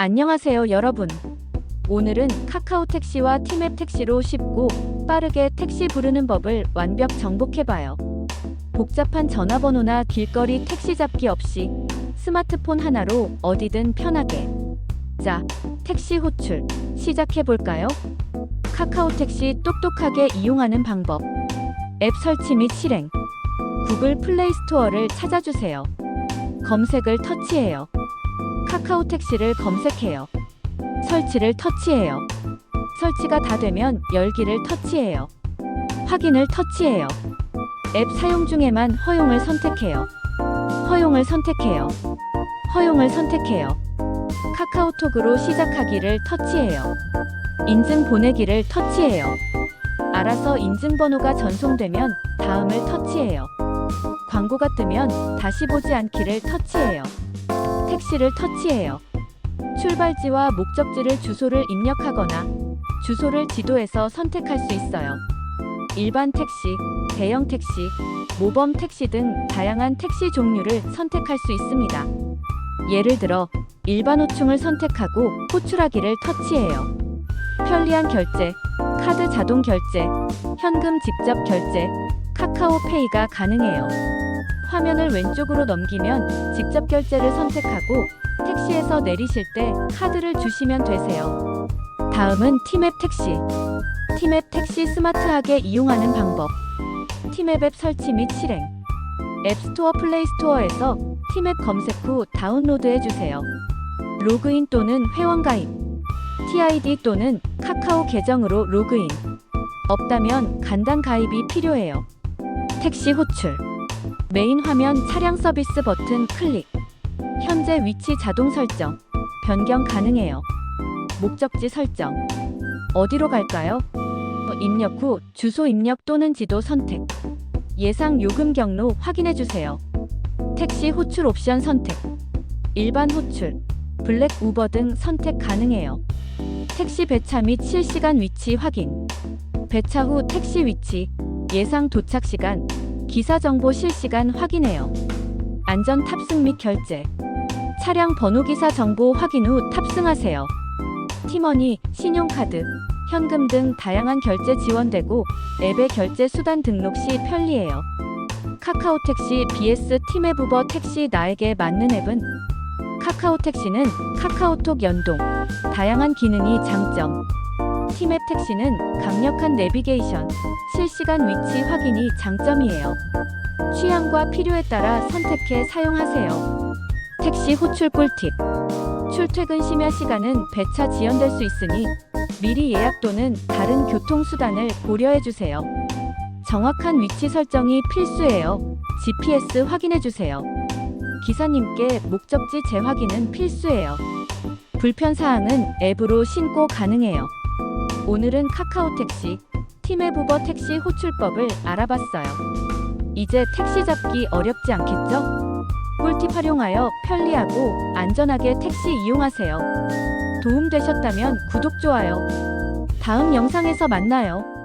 안녕하세요, 여러분. 오늘은 카카오 택시와 티맵 택시로 쉽고 빠르게 택시 부르는 법을 완벽 정복해봐요. 복잡한 전화번호나 길거리 택시 잡기 없이 스마트폰 하나로 어디든 편하게. 자, 택시 호출 시작해볼까요? 카카오 택시 똑똑하게 이용하는 방법. 앱 설치 및 실행. 구글 플레이 스토어를 찾아주세요. 검색을 터치해요. 카카오 택시를 검색해요. 설치를 터치해요. 설치가 다 되면 열기를 터치해요. 확인을 터치해요. 앱 사용 중에만 허용을 선택해요. 허용을 선택해요. 허용을 선택해요. 카카오톡으로 시작하기를 터치해요. 인증 보내기를 터치해요. 알아서 인증번호가 전송되면 다음을 터치해요. 광고가 뜨면 다시 보지 않기를 터치해요. 택시를 터치해요. 출발지와 목적지를 주소를 입력하거나 주소를 지도에서 선택할 수 있어요. 일반 택시, 대형 택시, 모범 택시 등 다양한 택시 종류를 선택할 수 있습니다. 예를 들어 일반 호충을 선택하고 호출하기를 터치해요. 편리한 결제, 카드 자동 결제, 현금 직접 결제, 카카오페이가 가능해요. 화면을 왼쪽으로 넘기면 직접 결제를 선택하고 택시에서 내리실 때 카드를 주시면 되세요. 다음은 티맵 택시. 티맵 택시 스마트하게 이용하는 방법. 티맵 앱 설치 및 실행. 앱스토어 플레이 스토어에서 티맵 검색 후 다운로드해 주세요. 로그인 또는 회원 가입. TID 또는 카카오 계정으로 로그인. 없다면 간단 가입이 필요해요. 택시 호출. 메인 화면 차량 서비스 버튼 클릭. 현재 위치 자동 설정. 변경 가능해요. 목적지 설정. 어디로 갈까요? 입력 후 주소 입력 또는 지도 선택. 예상 요금 경로 확인해 주세요. 택시 호출 옵션 선택. 일반 호출, 블랙 우버 등 선택 가능해요. 택시 배차 및 실시간 위치 확인. 배차 후 택시 위치, 예상 도착 시간, 기사 정보 실시간 확인해요. 안전 탑승 및 결제. 차량 번호 기사 정보 확인 후 탑승하세요. 티머니, 신용카드, 현금 등 다양한 결제 지원되고 앱의 결제 수단 등록 시 편리해요. 카카오 택시 BS 팀앱 우버 택시 나에게 맞는 앱은 카카오 택시는 카카오톡 연동, 다양한 기능이 장점. 티맵 택시는 강력한 내비게이션, 실시간 위치 확인이 장점이에요. 취향과 필요에 따라 선택해 사용하세요. 택시 호출 꿀팁. 출퇴근 심야 시간은 배차 지연될 수 있으니 미리 예약 또는 다른 교통수단을 고려해 주세요. 정확한 위치 설정이 필수예요. GPS 확인해 주세요. 기사님께 목적지 재확인은 필수예요. 불편 사항은 앱으로 신고 가능해요. 오늘은 카카오 택시, 부버 택시 호출법을 알아봤어요. 이제 택시 잡기 어렵지 않겠죠? 꿀팁 활용하여 편리하고 안전하게 택시 이용하세요. 도움되셨다면 구독, 좋아요. 다음 영상에서 만나요.